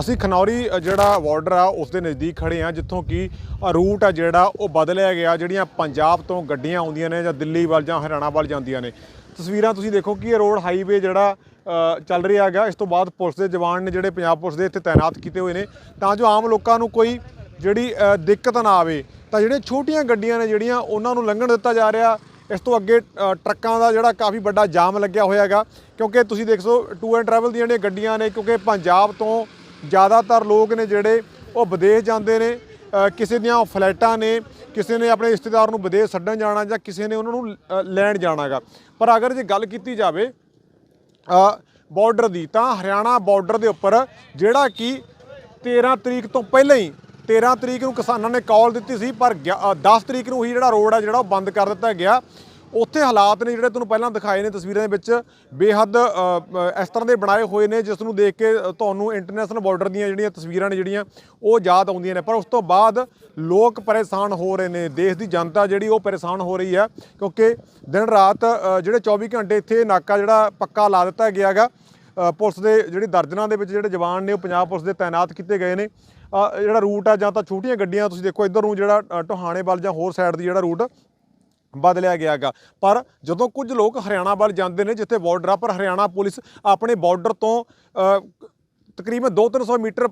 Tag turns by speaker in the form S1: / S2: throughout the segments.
S1: ਅਸੀਂ ਖਨੌਰੀ ਜਿਹੜਾ ਬਾਰਡਰ ਆ ਉਸ ਦੇ ਨਜ਼ਦੀਕ ਖੜੇ ਆ ਜਿੱਥੋਂ ਕਿ ਰੂਟ ਆ ਜਿਹੜਾ, ਉਹ ਬਦਲਿਆ ਗਿਆ, ਜਿਹੜੀਆਂ ਪੰਜਾਬ ਤੋਂ ਗੱਡੀਆਂ ਆਉਂਦੀਆਂ ਨੇ ਜਾਂ ਦਿੱਲੀ ਵੱਲ ਜਾਂ ਹਰਿਆਣਾ ਵੱਲ ਜਾਂਦੀਆਂ ਨੇ। ਤਸਵੀਰਾਂ ਤੁਸੀਂ ਦੇਖੋ ਕਿ ਇਹ ਰੋਡ ਹਾਈਵੇ ਜਿਹੜਾ ਚੱਲ ਰਿਹਾ ਹੈਗਾ। ਇਸ ਤੋਂ ਬਾਅਦ ਪੁਲਿਸ ਦੇ ਜਵਾਨ ਨੇ ਜਿਹੜੇ ਪੰਜਾਬ ਪੁਲਿਸ ਦੇ ਇੱਥੇ ਤਾਇਨਾਤ ਕੀਤੇ ਹੋਏ ਨੇ। ਤਾਂ ਜੋ ਆਮ ਲੋਕਾਂ ਨੂੰ ਕੋਈ ਜਿਹੜੀ ਦਿੱਕਤ ਨਾ ਆਵੇ, ਤਾਂ ਜਿਹੜੀਆਂ ਛੋਟੀਆਂ ਗੱਡੀਆਂ ਨੇ ਜਿਹੜੀਆਂ, ਉਹਨਾਂ ਨੂੰ ਲੰਘਣ ਦਿੱਤਾ ਜਾ ਰਿਹਾ। ਇਸ ਤੋਂ ਅੱਗੇ ਟਰੱਕਾਂ ਦਾ ਜਿਹੜਾ ਕਾਫੀ ਵੱਡਾ ਜਾਮ ਲੱਗਿਆ ਹੋਇਆ ਹੈਗਾ। ਕਿਉਂਕਿ ਤੁਸੀਂ ਦੇਖ ਸੋ ਟੂ ਐਂਡ ਟਰੈਵਲ ਦੀਆਂ ਜਿਹੜੀਆਂ ਗੱਡੀਆਂ ਨੇ, ਕਿਉਂਕਿ ਪੰਜਾਬ ਤੋਂ ਜ਼ਿਆਦਾਤਰ ਲੋਕ ਨੇ ਜਿਹੜੇ ਉਹ ਵਿਦੇਸ਼ ਜਾਂਦੇ ਨੇ ਕਿਸੇ ਦੀਆਂ ਫਲੈਟਾਂ ਨੇ ਕਿਸੇ ਨੇ ਆਪਣੇ ਰਿਸ਼ਤੇਦਾਰ ਨੂੰ ਵਿਦੇਸ਼ ਛੱਡਣ ਜਾਣਾ ਜਾਂ ਕਿਸੇ ਨੇ ਉਹਨਾਂ ਨੂੰ ਅ, ਲੈਣ ਜਾਣਾਗਾ। ਪਰ ਅਗਰ ਜੇ ਗੱਲ ਕੀਤੀ ਜਾਵੇ ਬਾਰਡਰ ਦੀ ਤਾਂ ਹਰਿਆਣਾ ਬਾਰਡਰ ਦੇ ਉੱਪਰ ਜਿਹੜਾ ਕਿ 13 ਤਰੀਕ ਤੋਂ ਪਹਿਲਾਂ ਹੀ 13 ਤਰੀਕ ਨੂੰ ਕਿਸਾਨਾਂ ਨੇ ਕਾਲ ਦਿੱਤੀ ਸੀ ਪਰ ਗਿਆ- ਅ, 10 ਤਰੀਕ ਨੂੰ ਹੀ ਜਿਹੜਾ ਰੋਡ ਆ ਜਿਹੜਾ ਉਹ ਬੰਦ ਕਰ ਦਿੱਤਾ ਗਿਆ। ਉੱਥੇ ਹਾਲਾਤ ਨੇ ਜਿਹੜੇ ਤੁਹਾਨੂੰ ਪਹਿਲਾਂ ਦਿਖਾਏ ਨੇ ਤਸਵੀਰਾਂ ਦੇ ਵਿੱਚ ਬੇਹੱਦ ਇਸ ਤਰ੍ਹਾਂ ਦੇ ਬਣਾਏ ਹੋਏ ਨੇ ਜਿਸ ਨੂੰ ਦੇਖ ਕੇ ਤੁਹਾਨੂੰ ਇੰਟਰਨੈਸ਼ਨਲ ਬਾਰਡਰ ਦੀਆਂ ਜਿਹੜੀਆਂ ਤਸਵੀਰਾਂ ਨੇ ਜਿਹੜੀਆਂ ਉਹ ਯਾਦ ਆਉਂਦੀਆਂ ਨੇ। ਪਰ ਉਸ ਤੋਂ ਬਾਅਦ ਲੋਕ ਪਰੇਸ਼ਾਨ ਹੋ ਰਹੇ ਨੇ ਦੇਸ਼ ਦੀ ਜਨਤਾ ਜਿਹੜੀ ਉਹ ਪਰੇਸ਼ਾਨ ਹੋ ਰਹੀ ਹੈ ਕਿਉਂਕਿ ਦਿਨ ਰਾਤ ਜਿਹੜੇ 24 ਘੰਟੇ ਇੱਥੇ ਨਾਕਾ ਜਿਹੜਾ ਪੱਕਾ ਲਾ ਦਿੱਤਾ ਗਿਆ ਹੈਗਾ ਪੁਲਿਸ ਦੇ ਜਿਹੜੇ ਦਰਜਨਾਂ ਦੇ ਵਿੱਚ ਜਿਹੜੇ ਜਵਾਨ ਨੇ ਉਹ ਪੰਜਾਬ ਪੁਲਿਸ ਦੇ ਤਾਇਨਾਤ ਕੀਤੇ ਗਏ ਨੇ। ਜਿਹੜਾ ਰੂਟ ਆ ਜਾਂ ਤਾਂ ਛੋਟੀਆਂ ਗੱਡੀਆਂ ਤੁਸੀਂ ਦੇਖੋ ਇੱਧਰ ਨੂੰ ਜਿਹੜਾ ਅ, ਟੋਹਾਣੇ ਵੱਲ ਜਾਂ ਹੋਰ ਸਾਈਡ ਦੀ ਜਿਹੜਾ ਰੂਟ ਬਦਲਿਆ ਗਿਆ ਹੈਗਾ। ਪਰ ਜਦੋਂ ਕੁਝ ਲੋਕ ਹਰਿਆਣਾ ਵੱਲ ਜਾਂਦੇ ਨੇ ਜਿੱਥੇ ਬਾਰਡਰ ਆ ਪਰ ਹਰਿਆਣਾ ਪੁਲਿਸ ਆਪਣੇ ਬਾਰਡਰ ਤੋਂ ਅ, ਤਕਰੀਬਨ 2-300 ਮੀਟਰ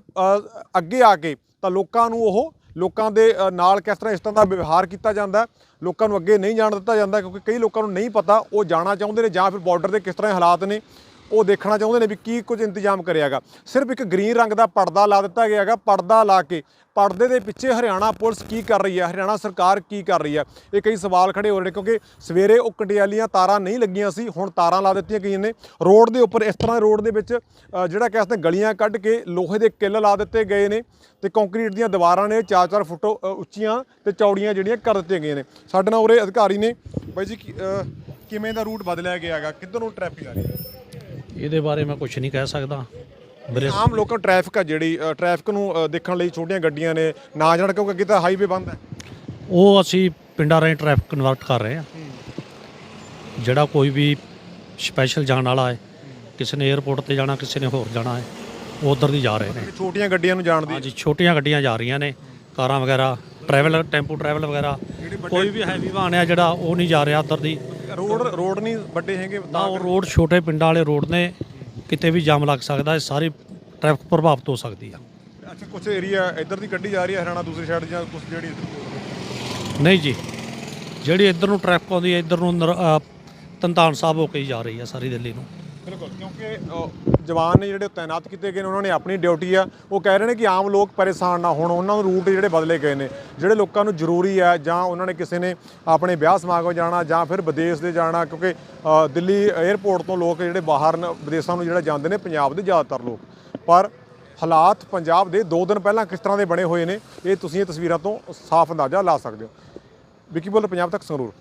S1: ਅੱਗੇ ਆ ਕੇ ਤਾਂ ਲੋਕਾਂ ਨੂੰ ਉਹ ਲੋਕਾਂ ਦੇ ਨਾਲ ਕਿਸ ਤਰ੍ਹਾਂ ਇਸ ਤਰ੍ਹਾਂ ਦਾ ਵਿਵਹਾਰ ਕੀਤਾ ਜਾਂਦਾ ਲੋਕਾਂ ਨੂੰ ਅੱਗੇ ਨਹੀਂ ਜਾਣ ਦਿੱਤਾ ਜਾਂਦਾ ਕਿਉਂਕਿ ਕਈ ਲੋਕਾਂ ਨੂੰ ਨਹੀਂ ਪਤਾ ਉਹ ਜਾਣਾ ਚਾਹੁੰਦੇ ਨੇ ਜਾਂ ਫਿਰ ਬਾਰਡਰ ਦੇ ਕਿਸ ਤਰ੍ਹਾਂ ਹਾਲਾਤ ਨੇ। ਉਹ ਦੇਖਣਾ ਚਾਹੁੰਦੇ ਨੇ ਵੀ ਕੀ ਕੁਝ ਇੰਤਜ਼ਾਮ ਕਰਿਆਗਾ। ਸਿਰਫ ਇੱਕ ਗ੍ਰੀਨ ਰੰਗ ਦਾ ਪਰਦਾ ਲਾ ਦਿੱਤਾ ਗਿਆ ਹੈਗਾ, ਪਰਦਾ ਲਾ ਕੇ। ਪਰਦੇ ਦੇ ਪਿੱਛੇ ਹਰਿਆਣਾ ਪੁਲਿਸ ਕੀ ਕਰ ਰਹੀ ਹੈ? ਹਰਿਆਣਾ ਸਰਕਾਰ ਕੀ ਕਰ ਰਹੀ ਹੈ? ਇਹ ਕਈ ਸਵਾਲ ਖੜੇ ਹੋ ਰਹੇ ਨੇ ਕਿਉਂਕਿ ਸਵੇਰੇ ਉਹ ਕੰਡਿਆਲੀਆਂ ਤਾਰਾਂ ਨਹੀਂ ਲੱਗੀਆਂ ਸੀ, ਹੁਣ ਤਾਰਾਂ ਲਾ ਦਿੱਤੀਆਂ ਗਈਆਂ ਨੇ। ਰੋਡ ਦੇ ਉੱਪਰ ਇਸ ਤਰ੍ਹਾਂ ਰੋਡ ਦੇ ਵਿੱਚ ਜਿਹੜਾ ਕਹਿ ਸਕਦੇ ਗਲੀਆਂ ਕੱਢ ਕੇ ਲੋਹੇ ਦੇ ਕਿੱਲ ਲਾ ਦਿੱਤੇ ਗਏ ਨੇ ਤੇ ਕੰਕਰੀਟ ਦੀਆਂ ਦੀਵਾਰਾਂ ਨੇ 4-4 ਫੁੱਟ ਉੱਚੀਆਂ ਤੇ ਚੌੜੀਆਂ ਜਿਹੜੀਆਂ ਕਰ ਦਿੱਤੀਆਂ ਗਈਆਂ ਨੇ। ਸਾਡੇ ਨਾਲ ਉਰੇ ਅਧਿਕਾਰੀ ਨੇ। ਬਾਈ ਜੀ ਕਿਵੇਂ ਦਾ ਰੂਟ ਬਦਲਿਆ ਗਿਆ ਹੈਗਾ? ਕਿੱਧਰ ਨੂੰ ਟ੍ਰੈਫਿਕ ਆ ਰਹੀ ਹੈ?
S2: ਇਹਦੇ ਬਾਰੇ ਮੈਂ ਕੁਝ ਨਹੀਂ ਕਹਿ ਸਕਦਾ।
S1: ਆਮ ਲੋਕਾਂ ਟ੍ਰੈਫਿਕ ਆ ਜਿਹੜੀ ਅ, ਟ੍ਰੈਫਿਕ ਨੂੰ ਅ, ਦੇਖਣ ਲਈ ਛੋਟੀਆਂ ਗੱਡੀਆਂ ਨੇ ਨਾ ਜਾਣ ਕਿਉਂਕਿ ਅੱਗੇ ਤਾਂ ਹਾਈਵੇ ਬੰਦ ਹੈ।
S2: ਉਹ ਅਸੀਂ ਪਿੰਡਾਂ ਰਾਹੀਂ ਟ੍ਰੈਫਿਕ ਕਨਵਰਟ ਕਰ ਰਹੇ ਹਾਂ ਜਿਹੜਾ ਕੋਈ ਵੀ ਸਪੈਸ਼ਲ ਜਾਣ ਵਾਲਾ ਹੈ ਕਿਸੇ ਨੇ 에ਅਰਪੋਰਟ ਤੇ ਜਾਣਾ ਕਿਸੇ ਨੇ ਹੋਰ ਜਾਣਾ ਹੈ ਉਹ ਉਧਰ ਦੀ ਜਾ ਰਹੇ ਨੇ।
S1: ਛੋਟੀਆਂ ਗੱਡੀਆਂ ਨੂੰ ਜਾਣ ਦੀ।
S2: ਹਾਂਜੀ ਛੋਟੀਆਂ ਗੱਡੀਆਂ ਜਾ ਰਹੀਆਂ ਨੇ ਕਾਰਾਂ ਵਗੈਰਾ ਟਰੈਵਲ ਟੈਂਪੂ ਟਰੈਵਲ ਵਗੈਰਾ ਕੋਈ ਵੀ ਹੈਵੀ ਵਾਹਨ ਹੈ ਜਿਹੜਾ ਉਹ ਨਹੀਂ ਜਾ ਰਿਹਾ ਉਧਰ ਦੀ।
S1: ਰੋਡ ਰੋਡ ਨਹੀਂ ਵੱਡੇ ਹੈਗੇ
S2: ਨਾ ਉਹ ਰੋਡ ਛੋਟੇ ਪਿੰਡਾਂ ਵਾਲੇ ਰੋਡ ਨੇ ਕਿਤੇ ਵੀ ਜਾਮ ਲੱਗ ਸਕਦਾ ਹੈ ਸਾਰੀ ਟ੍ਰੈਫਿਕ ਪ੍ਰਭਾਵਿਤ ਹੋ ਸਕਦੀ ਆ।
S1: ਅੱਛਾ ਕੁਝ ਏਰੀਆ ਇੱਧਰ ਦੀ ਗੱਡੀ ਜਾ ਰਹੀ ਹੈ ਹਰਿਆਣਾ ਦੂਸਰੀ ਸਾਈਡ ਜਾਂ ਕੁਝ ਜਿਹੜੀ
S2: ਨਹੀਂ ਜੀ ਜਿਹੜੀ ਇੱਧਰ ਨੂੰ ਟ੍ਰੈਫਿਕ ਆਉਂਦੀ ਹੈ ਇੱਧਰ ਨੂੰ ਨਰ- ਅ, ਤਨਤਾਨ ਸਾਹਿਬ ਹੋ ਕੇ ਹੀ ਜਾ ਰਹੀ ਹੈ ਸਾਰੀ ਦਿੱਲੀ ਨੂੰ।
S1: ਬਿਲਕੁਲ, ਕਿਉਂਕਿ ਜਵਾਨ ਨੇ ਜਿਹੜੇ ਤਾਇਨਾਤ ਕੀਤੇ ਗਏ ਨੇ, ਉਹਨਾਂ ਨੇ ਆਪਣੀ ਡਿਊਟੀ ਆ। ਉਹ ਕਹਿ ਰਹੇ ਨੇ ਕਿ ਆਮ ਲੋਕ ਪਰੇਸ਼ਾਨ ਨਾ ਹੋਣ, ਉਹਨਾਂ ਨੂੰ ਰੂਟ ਜਿਹੜੇ ਬਦਲੇ ਗਏ ਨੇ। ਜਿਹੜੇ ਲੋਕਾਂ ਨੂੰ ਜ਼ਰੂਰੀ ਆ, ਜਾਂ ਉਹਨਾਂ ਨੇ ਕਿਸੇ ਨੇ ਆਪਣੇ ਵਿਆਹ ਸਮਾਗਮ ਜਾਣਾ, ਜਾਂ ਫਿਰ ਵਿਦੇਸ਼ ਦੇ ਜਾਣਾ, ਕਿਉਂਕਿ ਦਿੱਲੀ 에ਅਰਪੋਰਟ ਤੋਂ ਲੋਕ ਜਿਹੜੇ ਬਾਹਰ ਵਿਦੇਸ਼ਾਂ ਨੂੰ ਜਿਹੜਾ ਜਾਂਦੇ ਨੇ, ਪੰਜਾਬ ਦੇ ਜ਼ਿਆਦਾਤਰ ਲੋਕ। ਪਰ ਹਾਲਾਤ ਪੰਜਾਬ ਦੇ 2 ਦਿਨ ਪਹਿਲਾਂ ਕਿਸ ਤਰ੍ਹਾਂ ਦੇ ਬਣੇ ਹੋਏ ਨੇ, ਇਹ ਤੁਸੀਂ ਇਹ ਤਸਵੀਰਾਂ ਤੋਂ ਸਾਫ਼ ਅੰਦਾਜ਼ਾ ਲਾ ਸਕਦੇ ਹੋ। ਵਿਕੀ ਬੋਲ, ਪੰਜਾਬ ਤੱਕ ਸੰਗਰੂਰ।